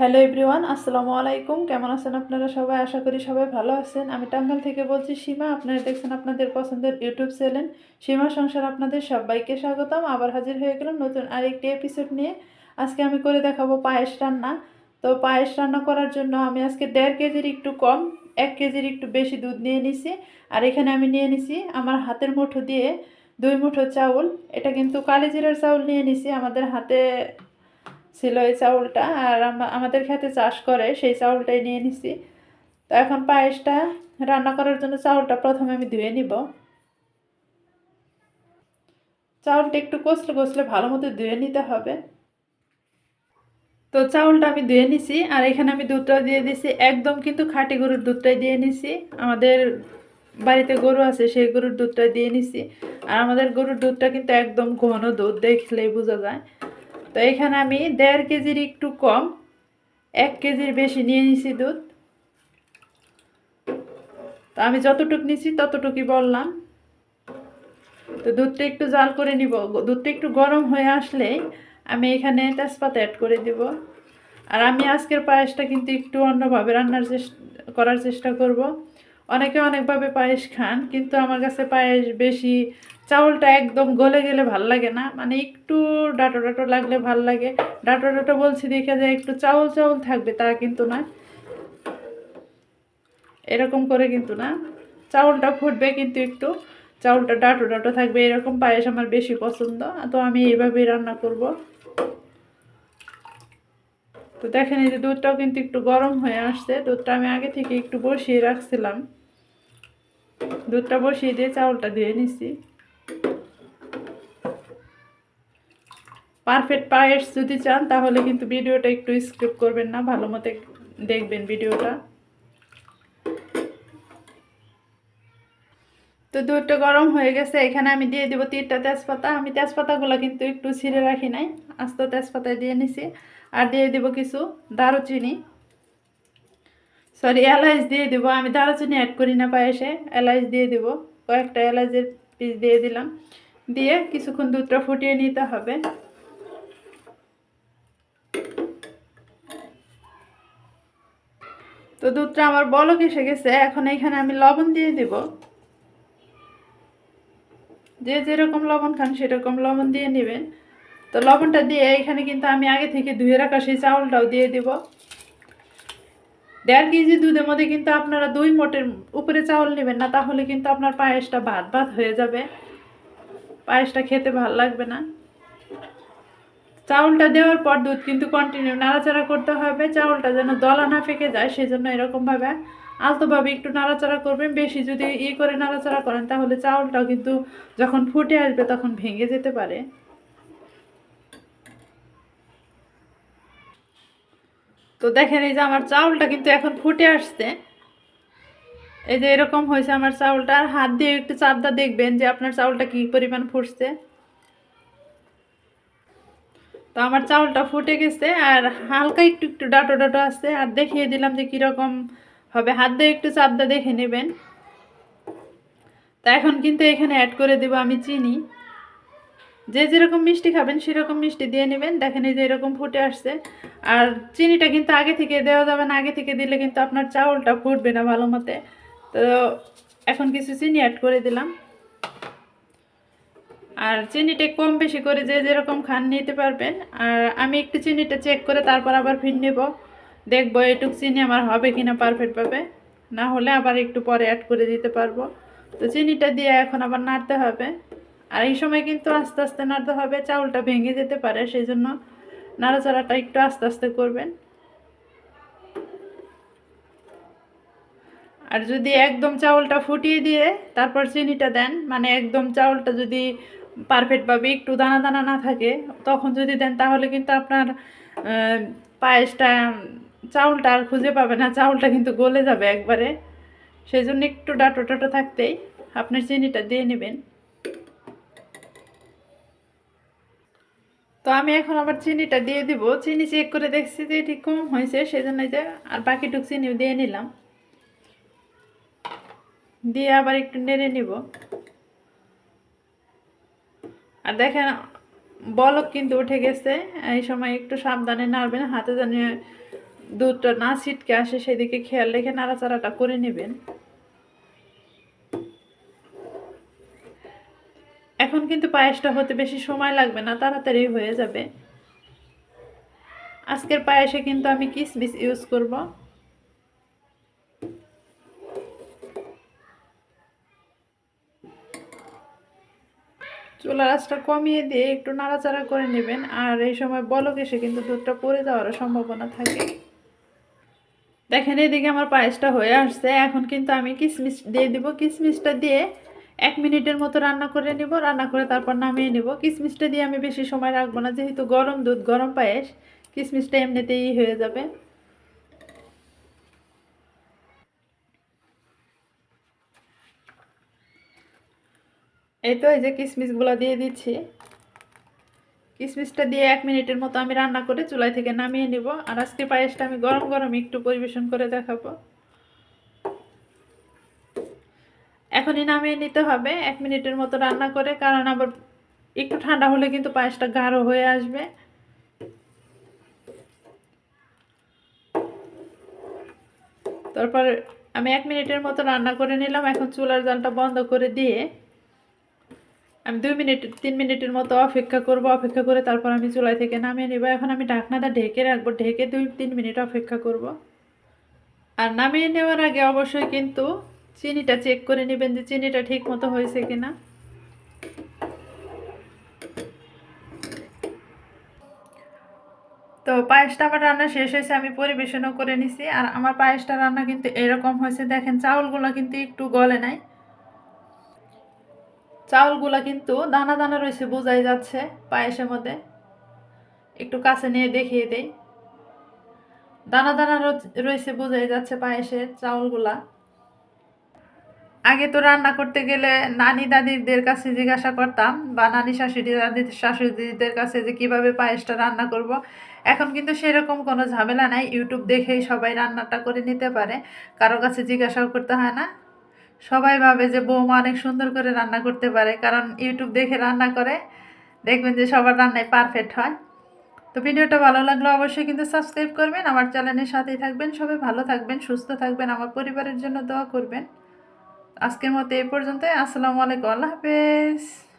Hello everyone আসসালামু আলাইকুম। কেমন আছেন আপনারা সবাই? আশা করি সবাই ভালো আছেন। আমি টাঙ্গাল থেকে বলছি, সীমা, আপনারা দেখছেন আপনাদের পছন্দের ইউটিউব চ্যানেল। সীমা সংসার আপনাদের সবাইকে স্বাগতম। আবার হাজির হয়ে গেলাম নতুন আরেকটি এপিসোড নিয়ে। আজকে আমি করে দেখাবো পায়েস রান্না। তো পায়েস রান্না করার জন্য আমি আজকে দেড় কেজির একটু কম, এক কেজির একটু বেশি দুধ নিয়ে নিছি। আর এখানে আমি নিয়ে নিছি আমার হাতের মুঠো দিয়ে দুই মুঠো চাউল। এটা কিন্তু কালিজিরার চাউল নিয়ে নিছি। আমাদের হাতে ছিল এই চাউলটা আর আমাদের খেতে চাষ করে সেই চাউলটাই নিয়ে নিছি। তো এখন পায়েসটা রান্না করার জন্য চাউলটা প্রথমে আমি ধুয়ে নিব। চাউলটা একটু কষলে কষলে ভালো মতো ধুয়ে নিতে হবে। তো চাউলটা আমি ধুয়ে নিছি আর এখানে আমি দুধটা দিয়ে দিছি। একদম কিন্তু খাঁটি গরুর দুধটাই দিয়ে নিছি। আমাদের বাড়িতে গরু আছে সেই গরুর দুধটা দিয়ে নিছি। আর আমাদের গরুর দুধটা কিন্তু একদম ঘন দুধ দেখলেই বোঝা যায়। তো এখানে আমি দেড় কেজির একটু কম, এক কেজির বেশি নিয়ে নিছি দুধ। তো আমি যতটুক নিছি ততটুকুই বললাম। তো দুধটা একটু জাল করে নিব। দুধটা একটু গরম হয়ে আসলে আমি এখানে তেজপাতা অ্যাড করে দিব। আর আমি আজকের পায়েসটা কিন্তু একটু অন্যভাবে রান্নার চেষ্টা করার চেষ্টা করব। অনেকে অনেকভাবে পায়েস খান, কিন্তু আমার কাছে পায়েস বেশি চাউলটা একদম গলে গেলে ভালো লাগে না মানে একটু ডাটো ডাটো লাগলে ভালো লাগে। ডাটো ডাটো বলছি দেখে যায় একটু চাউল চাউল থাকবে তা কিন্তু না। এরকম করে কিন্তু না। চাউলটা ফুটবে কিন্তু একটু। চাউলটা ডাটো ডাটো থাকবে, এরকম পায়েস আমার বেশি পছন্দ। তো আমি এইভাবেই রান্না করব। তো দেখেন এই যে দুধটাও কিন্তু একটু গরম হয়ে আসছে। দুধটা আমি আগে থেকে একটু বসিয়ে রাখছিলাম। দুধটা বসিয়ে দিয়ে চাউলটা দিয়ে নিছি। পারফেক্ট পায়েস যদি চান, তাহলে কিন্তু ভিডিওটা একটু স্কিপ করবেন না, ভালো মতো দেখবেন ভিডিওটা। তো দুধটা গরম হয়ে গেছে, এখানে আমি দিয়ে দিব তিনটা তেজপাতা। আমি তেজপাতাগুলো কিন্তু একটু ছিঁড়ে রাখি নাই, আস্ত তেজপাতায় দিয়ে নিছি। আর দিয়ে দিব কিছু দারুচিনি। সরি এলাইচ দিয়ে দিব। আমি দারুচিনি অ্যাড করি না পায়েসে, এলাইচ দিয়ে দিব। কয়েকটা এলাচের পিস দিয়ে দিলাম। দিয়ে কিছুক্ষণ দুধটা ফুটিয়ে নিতে হবে। তো দুধটা আমার বলক এসে গেছে, এখন এখানে আমি লবণ দিয়ে দিব। যে যেরকম লবণ খান সেরকম লবণ দিয়ে নেবেন। তো লবণটা দিয়ে এখানে কিন্তু আমি আগে থেকে ধুয়ে রাখা সেই চাউলটাও দিয়ে দিব। দেড় কেজি দুধের মধ্যে কিন্তু আপনারা দুই মোটের উপরে চাউল নেবেন না, তাহলে কিন্তু আপনার পায়েসটা ভাত ভাত হয়ে যাবে। পায়েসটা খেতে ভালো লাগবে না। চাউলটা দেওয়ার পর দুধ কিন্তু কন্টিনিউ নাড়াচাড়া করতে হবে। চাউলটা যেন দলা না ফেঁকে যায় সেই জন্য এরকমভাবে আলতোভাবে একটু নাড়াচাড়া করবেন। বেশি যদি ই করে নাড়াচাড়া করেন, তাহলে চাউলটাও কিন্তু যখন ফুটে আসবে তখন ভেঙে যেতে পারে। তো দেখেন এই যে আমার চাউলটা কিন্তু এখন ফুটে আসছে। এই যে এরকম হয়েছে আমার চাউলটা। আর হাত দিয়ে একটু চাপদা দেখবেন যে আপনার চাউলটা কী পরিমাণ ফুটছে। তো আমার চাউলটা ফুটে গেছে আর হালকা একটু একটু ডাটো ডাটো আছে। আর দেখিয়ে দিলাম যে কীরকম হবে। হাত দিয়ে একটু চাপদা দেখে নেবেন। তা এখন কিন্তু এখানে অ্যাড করে দেবো আমি চিনি। যে যেরকম মিষ্টি খাবেন সেরকম মিষ্টি দিয়ে নেবেন। দেখেন এই যে এরকম ফুটে আসছে। আর চিনিটা কিন্তু আগে থেকে দেওয়া যাবে না। আগে থেকে দিলে কিন্তু আপনার চাউলটা ফুটবে না ভালো মতে। তো এখন কিছু চিনি অ্যাড করে দিলাম। আর চিনিটা কম বেশি করে যে যেরকম খান নিতে পারবেন। আর আমি একটু চিনিটা চেক করে তারপর আবার ফির নেব। দেখব এটুক চিনি আমার হবে কিনা পারফেক্টভাবে না হলে আবার একটু পরে অ্যাড করে দিতে পারব। তো চিনিটা দিয়ে এখন আবার নাড়তে হবে। আর এই সময় কিন্তু আস্তে আস্তে নাড়তে হবে, চাউলটা ভেঙে যেতে পারে সেই জন্য নাড়াচাড়াটা একটু আস্তে আস্তে করবেন। আর যদি একদম চাউলটা ফুটিয়ে দিয়ে তারপর চিনিটা দেন মানে একদম চাউলটা যদি পারফেক্টভাবে একটু দানা দানা না থাকে, তখন যদি দেন তাহলে কিন্তু আপনার পায়েসটা, চাউলটা আর খুঁজে পাবে না, চাউলটা কিন্তু গলে যাবে একবারে। সেই জন্য একটু ডাটো টাটো থাকতেই আপনার চিনিটা দিয়ে নেবেন। তো আমি এখন আবার চিনিটা দিয়ে দিব। চিনি চেক করে দেখছি যে এটি কম হয়েছে সেই জন্য যে আর বাকিটুক চিনিও দিয়ে নিলাম। দিয়ে আবার একটু নেড়ে নিব। আর দেখেন, বলক কিন্তু উঠে গেছে। এই সময় একটু সাবধানে নাড়বেন, হাতে জানিয়ে দুধটা না ছিটকে আসে, সেদিকে খেয়াল রেখে নাড়াচাড়াটা করে নেবেন। এখন কিন্তু পায়েসটা হতে বেশি সময় লাগবে না, তাড়াতাড়ি হয়ে যাবে। আজকের পায়েসে কিন্তু আমি কিসমিস ইউজ করব। চুলার আঁচটা কমিয়ে দিয়ে একটু নাড়াচাড়া করে নেবেন। আর এই সময় বলক এসে কিন্তু দুধটা পড়ে যাওয়ারও সম্ভাবনা থাকে। দেখেন, এদিকে আমার পায়েসটা হয়ে আসছে। এখন কিন্তু আমি কিশমিশ দিয়ে দিব। কিশমিশটা দিয়ে এক মিনিটের মতো রান্না করে নিব। রান্না করে তারপর নামিয়ে নিব। কিশমিশটা দিয়ে আমি বেশি সময় রাখব না। যেহেতু গরম দুধ, গরম পায়েস কিশমিশটা এমনিতেই হয়ে যাবে। এই তো এই যে কিশমিশগুলো দিয়ে দিচ্ছি। কিশমিশটা দিয়ে এক মিনিটের মতো আমি রান্না করে চুলাই থেকে নামিয়ে নিব। আর আজকে পায়েসটা আমি গরম গরম একটু পরিবেশন করে দেখাবো। এখনই নামিয়ে নিতে হবে। এক মিনিটের মতো রান্না করে, কারণ আবার একটু ঠান্ডা হলে কিন্তু পায়েসটা গাঢ় হয়ে আসবে। তারপর আমি এক মিনিটের মতো রান্না করে নিলাম। এখন চুলার জালটা বন্ধ করে দিয়ে আমি দুই মিনিট, তিন মিনিটের মতো অপেক্ষা করব, অপেক্ষা করে তারপর আমি চুলাই থেকে নামিয়ে নেব। এখন আমি ঢাকনাটা ঢেকে রাখব, ঢেকে দুই, তিন মিনিট অপেক্ষা করব। আর নামিয়ে নেওয়ার আগে অবশ্যই কিন্তু চিনিটা চেক করে নেবেন যে চিনিটা ঠিক মতো হয়েছে কিনা। তো পায়েসটা আমার রান্না শেষ হয়েছে, আমি পরিবেশনও করে নিছি। আর আমার পায়েসটা রান্না কিন্তু এরকম হয়েছে, দেখেন চাউলগুলো কিন্তু একটু গলে নাই। চাউলগুলা কিন্তু দানা দানা রয়েছে, বোঝাই যাচ্ছে পায়েসের মধ্যে। একটু কাছে নিয়ে দেখিয়ে দেই। দানা দানা রয়েছে বোঝাই যাচ্ছে পায়েসের চাউলগুলা। আগে তো রান্না করতে গেলে নানি দাদিদের কাছে জিজ্ঞাসা করতাম, বা নানি শাশুড়ি দাদি, শাশুড়িদের কাছে যে কীভাবে পায়েসটা রান্না করব। এখন কিন্তু সেরকম কোনো ঝামেলা নাই, ইউটিউব দেখেই সবাই রান্নাটা করে নিতে পারে। কারও কাছে জিজ্ঞাসাও করতে হয় না। সবাই ভাবে যে বৌমা অনেক সুন্দর করে রান্না করতে পারে, কারণ ইউটিউব দেখে রান্না করে, দেখবেন যে সবার রান্নায় পারফেক্ট হয়। তো ভিডিওটা ভালো লাগল অবশ্যই কিন্তু সাবস্ক্রাইব করবেন, আমার চ্যানেলের সাথেই থাকবেন, সবাই ভালো থাকবেন, সুস্থ থাকবেন, আমার পরিবারের জন্য দোয়া করবেন। আজকের মতো এই পর্যন্তই, আসসালামু আলাইকুম, আল্লাহ হাফেজ।